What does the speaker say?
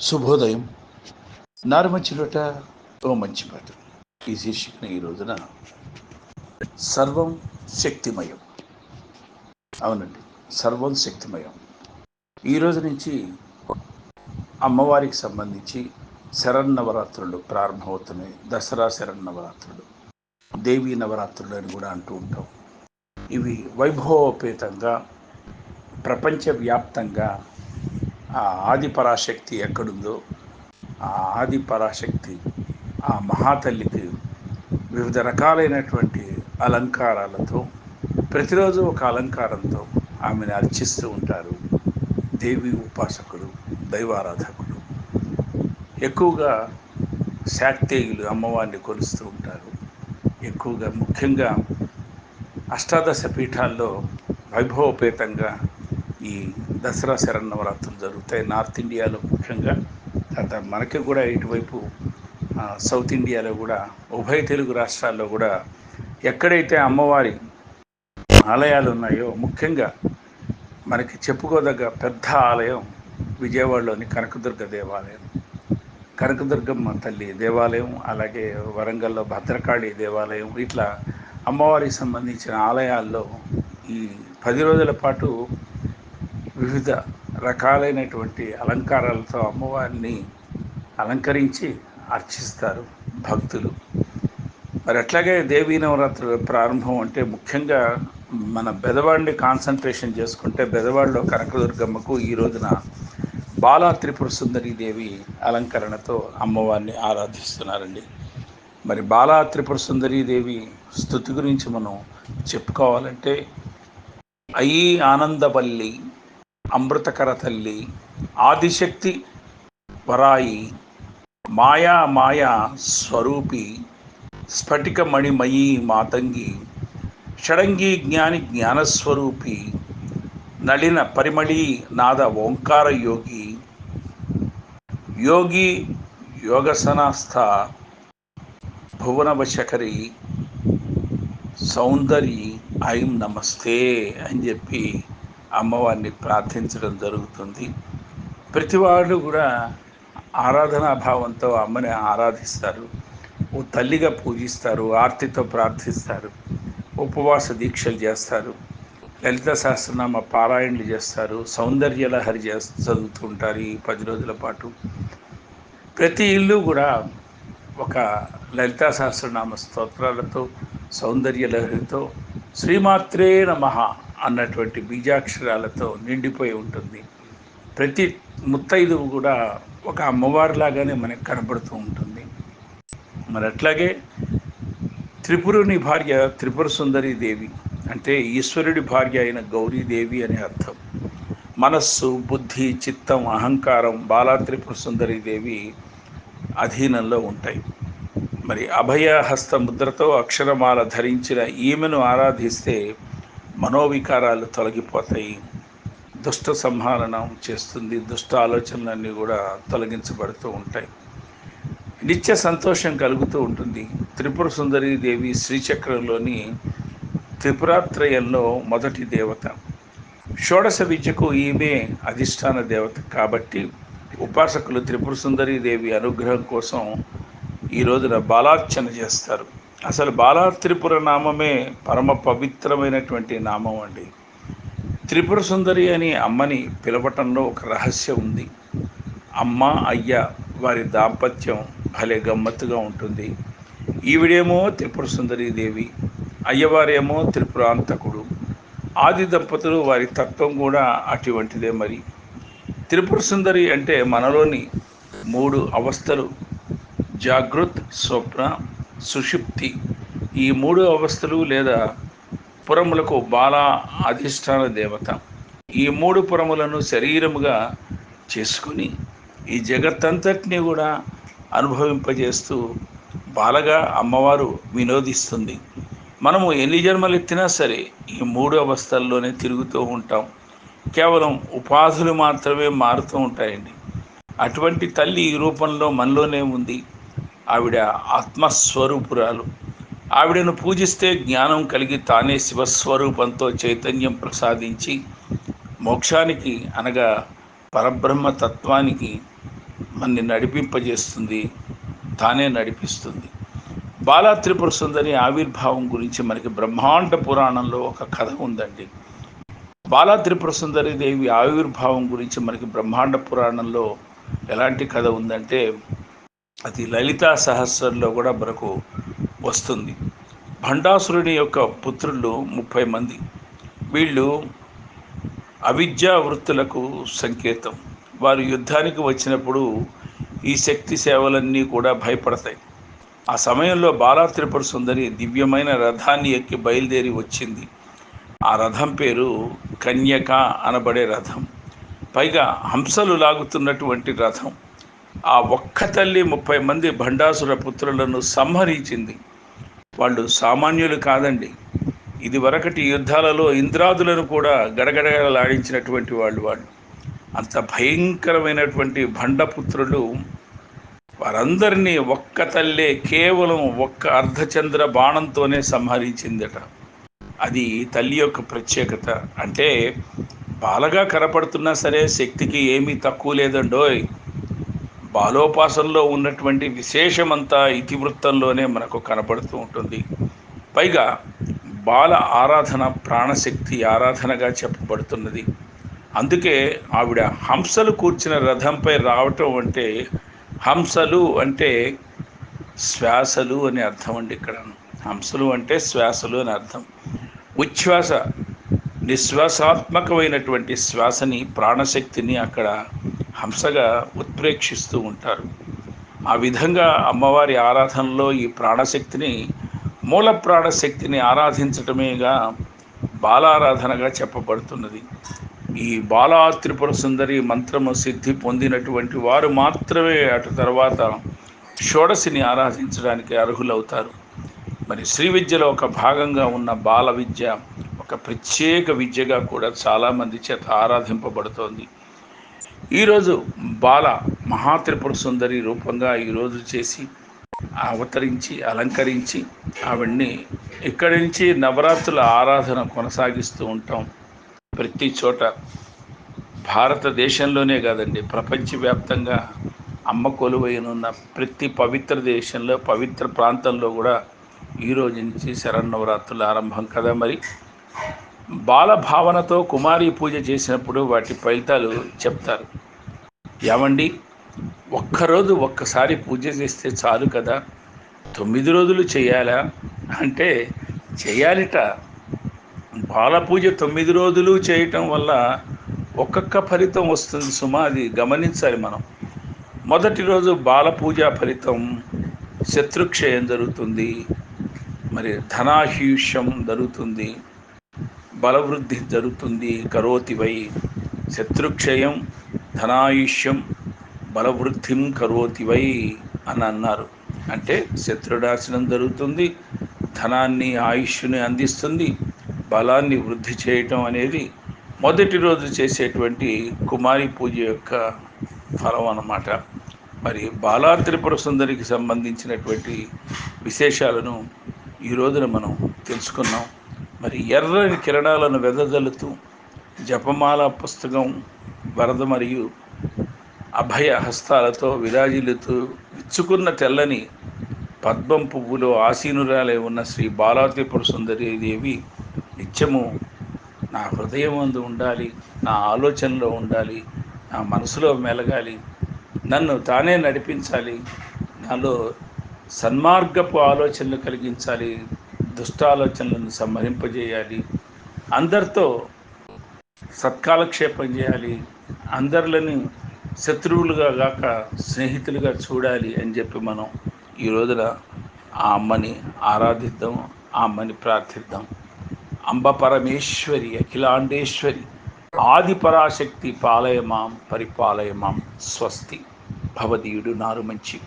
శుభోదయం. నారుమంచిలోట ఓ మంచి పాట ఈ శీర్షికన ఈ రోజున సర్వం శక్తిమయం. అవునండి సర్వం శక్తిమయం. ఈ రోజు నుంచి అమ్మవారికి సంబంధించి శరన్నవరాత్రులు ప్రారంభమవుతున్నాయి. దసరా శరన్నవరాత్రులు దేవీ నవరాత్రులు అని కూడా అంటూ ఉంటాం. ఇవి వైభవోపేతంగా ప్రపంచవ్యాప్తంగా ఆ ఆది పరాశక్తి ఎక్కడుందో ఆ ఆది పరాశక్తి ఆ మహాతల్లికి వివిధ రకాలైనటువంటి అలంకారాలతో ప్రతిరోజు ఒక అలంకారంతో ఆమెను అర్చిస్తూ ఉంటారు దేవి ఉపాసకుడు దైవారాధకుడు ఎక్కువగా శాక్తేయులు అమ్మవారిని కొలుస్తూ ఉంటారు. ఎక్కువగా ముఖ్యంగా అష్టాదశ పీఠాల్లో వైభవోపేతంగా ఈ దసరా శరన్నవరాత్రులు జరుగుతాయి. నార్త్ ఇండియాలో ముఖ్యంగా తర్వాత మనకి కూడా ఇటువైపు సౌత్ ఇండియాలో కూడా ఉభయ తెలుగు రాష్ట్రాల్లో కూడా ఎక్కడైతే అమ్మవారి ఆలయాలు ఉన్నాయో ముఖ్యంగా మనకి చెప్పుకోదగ్గ పెద్ద ఆలయం విజయవాడలోని కనకదుర్గ దేవాలయం. కనకదుర్గమ్మ తల్లి దేవాలయం అలాగే వరంగల్లో భద్రకాళి దేవాలయం ఇట్లా అమ్మవారికి సంబంధించిన ఆలయాల్లో ఈ పది రోజుల పాటు వివిధ రకాలైనటువంటి అలంకారాలతో అమ్మవారిని అలంకరించి అర్చిస్తారు భక్తులు. మరి అట్లాగే దేవీ నవరాత్రుల ప్రారంభం అంటే ముఖ్యంగా మన బెదవాడిని కాన్సన్ట్రేషన్ చేసుకుంటే బెదవాడలో కనకదుర్గమ్మకు ఈ రోజున బాలా త్రిపుర సుందరి దేవి అలంకరణతో అమ్మవారిని ఆరాధిస్తున్నారండి. మరి బాలా త్రిపుర సుందరి దేవి స్థుతి గురించి మనం చెప్పుకోవాలంటే అయి ఆనందవల్లి అమృతకర తల్లి ఆదిశక్తి వరాయి మాయా మాయా స్వరూపి స్ఫటికమణిమయీ మాతంగి షడంగి జ్ఞాని జ్ఞానస్వరూపి నళిన పరిమళి నాద ఓంకార యోగి యోగి యోగసనాస్థ భువనవశకరి సౌందర్యి ఐం నమస్తే అని చెప్పి అమ్మవారిని ప్రార్థించడం జరుగుతుంది. ప్రతి వాళ్ళు కూడా ఆరాధనా భావంతో అమ్మని ఆరాధిస్తారు. ఓ తల్లిగా పూజిస్తారు ఆర్తితో ప్రార్థిస్తారు ఉపవాస దీక్షలు చేస్తారు లలిత సహస్రనామ పారాయణలు చేస్తారు సౌందర్య లహరి చదువుతుంటారు ఈ పది రోజుల పాటు. ప్రతి ఇల్లు కూడా ఒక లలితా సహస్రనామ స్తోత్రాలతో సౌందర్య లహరితో శ్రీమాత్రే నమః. అన్నటువంటి బీజాక్షరాలతో నిండిపోయి ఉంటుంది. ప్రతి ముత్తైదువు కూడా ఒక అమ్మవారిలాగానే మనకు కనబడుతూ ఉంటుంది. మరి అట్లాగే త్రిపురుని భార్య త్రిపుర సుందరి దేవి అంటే ఈశ్వరుడి భార్య అయిన గౌరీదేవి అని అర్థం. మనస్సు బుద్ధి చిత్తం అహంకారం బాలా త్రిపుర సుందరి దేవి అధీనంలో ఉంటాయి. మరి అభయ హస్త ముద్రతో అక్షరమాల ధరించిన ఈమెను ఆరాధిస్తే మనోవికారాలు తొలగిపోతాయి. దుష్ట సంహారణం చేస్తుంది. దుష్ట ఆలోచనలన్నీ కూడా తొలగించబడుతూ ఉంటాయి. నిత్య సంతోషం కలుగుతూ ఉంటుంది. త్రిపుర సుందరి దేవి శ్రీచక్రంలోని త్రిపురాత్రయంలో మొదటి దేవత. షోడశ విద్యకు ఈమె అధిష్టాన దేవత కాబట్టి ఉపాసకులు త్రిపుర సుందరి దేవి అనుగ్రహం కోసం ఈ రోజున బాలార్చన చేస్తారు. అసలు బాలా త్రిపుర నామమే పరమ పవిత్రమైనటువంటి నామం అండి. త్రిపుర సుందరి అని అమ్మని పిలవటంలో ఒక రహస్యం ఉంది. అమ్మ అయ్య వారి దాంపత్యం భలే గమ్మత్తుగా ఉంటుంది. ఈవిడేమో త్రిపుర సుందరి దేవి అయ్యవారేమో త్రిపురాంతకుడు ఆది దంపతులు వారి తత్వం కూడా అటువంటిదే మరి. త్రిపుర సుందరి అంటే మనలోని మూడు అవస్థలు. జాగృత్ స్వప్న సుషుప్తి. ఈ మూడు అవస్థలు లేదా పురములకు బాల అధిష్టాన దేవత. ఈ మూడు పురములను శరీరముగా చేసుకుని ఈ జగత్తంతటిని కూడా అనుభవింపజేస్తూ బాలగా అమ్మవారు వినోదిస్తుంది. మనము ఎన్ని జన్మలు ఎత్తినా సరే ఈ మూడు అవస్థల్లోనే తిరుగుతూ ఉంటాం. కేవలం ఉపాధులు మాత్రమే మారుతూ ఉంటాయండి. అటువంటి తల్లి ఈ రూపంలో మనలోనే ఉంది. ఆవిడ ఆత్మస్వరూపురాలు. ఆవిడను పూజిస్తే జ్ఞానం కలిగి తానే శివస్వరూపంతో చైతన్యం ప్రసాదించి మోక్షానికి అనగా పరబ్రహ్మ తత్వానికి మనని నడిపింపజేస్తుంది తానే నడిపిస్తుంది. బాలా త్రిపుర సుందరి ఆవిర్భావం గురించి మనకి బ్రహ్మాండ పురాణంలో ఒక కథ ఉందండి. బాలా త్రిపుర సుందరి దేవి ఆవిర్భావం గురించి మనకి బ్రహ్మాండ పురాణంలో ఎలాంటి కథ ఉందంటే అది లలితా సహస్రంలో కూడా మనకు వస్తుంది. భండాసురుని యొక్క పుత్రులు ముప్పై మంది. వీళ్ళు అవిద్యా వృత్తులకు సంకేతం. వారు యుద్ధానికి వచ్చినప్పుడు ఈ శక్తి సేవలన్నీ కూడా భయపడతాయి. ఆ సమయంలో బాలా త్రిపుర సుందరి దివ్యమైన రథాన్ని ఎక్కి బయలుదేరి వచ్చింది. ఆ రథం పేరు కన్యక అనబడే రథం. పైగా హంసలు లాగుతున్నటువంటి రథం. ఆ ఒక్క తల్లి ముప్పై మంది భండాసుర పుత్రులను సంహరించింది. వాళ్ళు సామాన్యులు కాదండి. ఇది వరకటి యుద్ధాలలో ఇంద్రాదులను కూడా గడగడగలాడించినటువంటి వాళ్ళు వాళ్ళు. అంత భయంకరమైనటువంటి భండపుత్రులు వారందరినీ ఒక్క తల్లే కేవలం ఒక్క అర్ధచంద్ర బాణంతోనే సంహరించిందట. అది తల్లి యొక్క ప్రత్యేకత. అంటే బాలగా కనపడుతున్నా సరే శక్తికి ఏమీ తక్కువ లేదండోయ్. బాలోపాసనలో ఉన్నటువంటి విశేషమంతా ఇతివృత్తంలోనే మనకు కనపడుతూ ఉంటుంది. పైగా బాల ఆరాధన ప్రాణశక్తి ఆరాధనగా చెప్పబడుతున్నది. అందుకే ఆవిడ హంసలు కూర్చిన రథంపై రావటం అంటే హంసలు అంటే శ్వాసలు అని అర్థం అండి ఇక్కడ. హంసలు అంటే శ్వాసలు అని అర్థం. ఉచ్ఛ్వాస నిశ్వాసాత్మకమైనటువంటి శ్వాసని ప్రాణశక్తిని అక్కడ హంసగా ఉత్ప్రేక్షిస్తూ ఉంటారు. ఆ విధంగా అమ్మవారి ఆరాధనలో ఈ ప్రాణశక్తిని మూల ప్రాణశక్తిని ఆరాధించటమేగా బాలారాధనగా చెప్పబడుతున్నది. ఈ బాలా త్రిపుర సుందరి మంత్రము సిద్ధి పొందినటువంటి వారు మాత్రమే అటు తర్వాత షోడశిని ఆరాధించడానికి అర్హులవుతారు. మరి శ్రీ విద్యలో ఒక భాగంగా ఉన్న బాల విద్య ఒక ప్రత్యేక విద్యగా కూడా చాలామంది చేత ఆరాధింపబడుతోంది. ఈరోజు బాల మహాత్రిపుర సుందరి రూపంగా ఈరోజు చేసి అవతరించి అలంకరించి ఆవిడ్ని ఇక్కడి నుంచి నవరాత్రుల ఆరాధన కొనసాగిస్తూ ఉంటాం. ప్రతి చోట భారతదేశంలోనే కాదండి ప్రపంచవ్యాప్తంగా అమ్మ కొలువైనున్న ప్రతి పవిత్ర దేశంలో పవిత్ర ప్రాంతంలో కూడా ఈ రోజు నుంచి శరన్నవరాత్రుల ఆరంభం కదా మరి. బాలభావనతో కుమారి పూజ చేసినప్పుడు వాటి ఫలితాలు చెప్తారు. ఏమండి? ఒక్కరోజు ఒక్కసారి పూజ చేస్తే చాలు కదా? తొమ్మిది రోజులు చేయాలా? అంటే చేయాలిట. బాలపూజ తొమ్మిది రోజులు చేయటం వల్ల ఒక్కొక్క ఫలితం వస్తుంది సుమా అది గమనించాలి మనం. మొదటి రోజు బాలపూజ ఫలితం శత్రుక్షయం జరుగుతుంది. మరి ధనాహ్యూష్యం జరుగుతుంది. బలవృద్ధి జరుగుతుంది. కరోతి వై. శత్రుక్షయం ధనాయుష్యం బలవృద్ధిం కరోతి వై అని అన్నారు. అంటే శత్రునాశనం జరుగుతుంది ధనాన్ని ఆయుష్ని అందిస్తుంది బలాన్ని వృద్ధి చేయటం అనేది మొదటి రోజు చేసేటువంటి కుమారి పూజ యొక్క ఫలం అన్నమాట. మరి బాలా త్రిపుర సుందరికి సంబంధించినటువంటి విశేషాలను ఈ రోజున మనం తెలుసుకున్నాం. మరి ఎర్రని కిరణాలను వెదజల్లుతూ జపమాల పుస్తకం వరద మరియు అభయ హస్తాలతో విరాజిల్లుతూ ఇచ్చుకున్న తెల్లని పద్మం పువ్వులో ఆసీనురాలై ఉన్న శ్రీ బాలాత్రిపుర సుందరీదేవి నిత్యము నా హృదయం అందు ఉండాలి నా ఆలోచనలో ఉండాలి నా మనసులో మెలగాలి నన్ను తానే నడిపించాలి నాలో సన్మార్గపు ఆలోచనలు కలిగించాలి దుష్టాలోచనలను సంహరింపజేయాలి. అందరితో సత్కాలక్షేపం చేయాలి. అందరిని శత్రువులుగా కాక స్నేహితులుగా చూడాలి అని చెప్పి మనం ఈ రోజున ఆ అమ్మని ఆరాధిద్దాం ఆ అమ్మని ప్రార్థిద్దాం. అంబ పరమేశ్వరి అఖిలాండేశ్వరి ఆది పరాశక్తి పాలయమాం పరిపాలయమాం స్వస్తి. భవదీయుడు నారు మంచి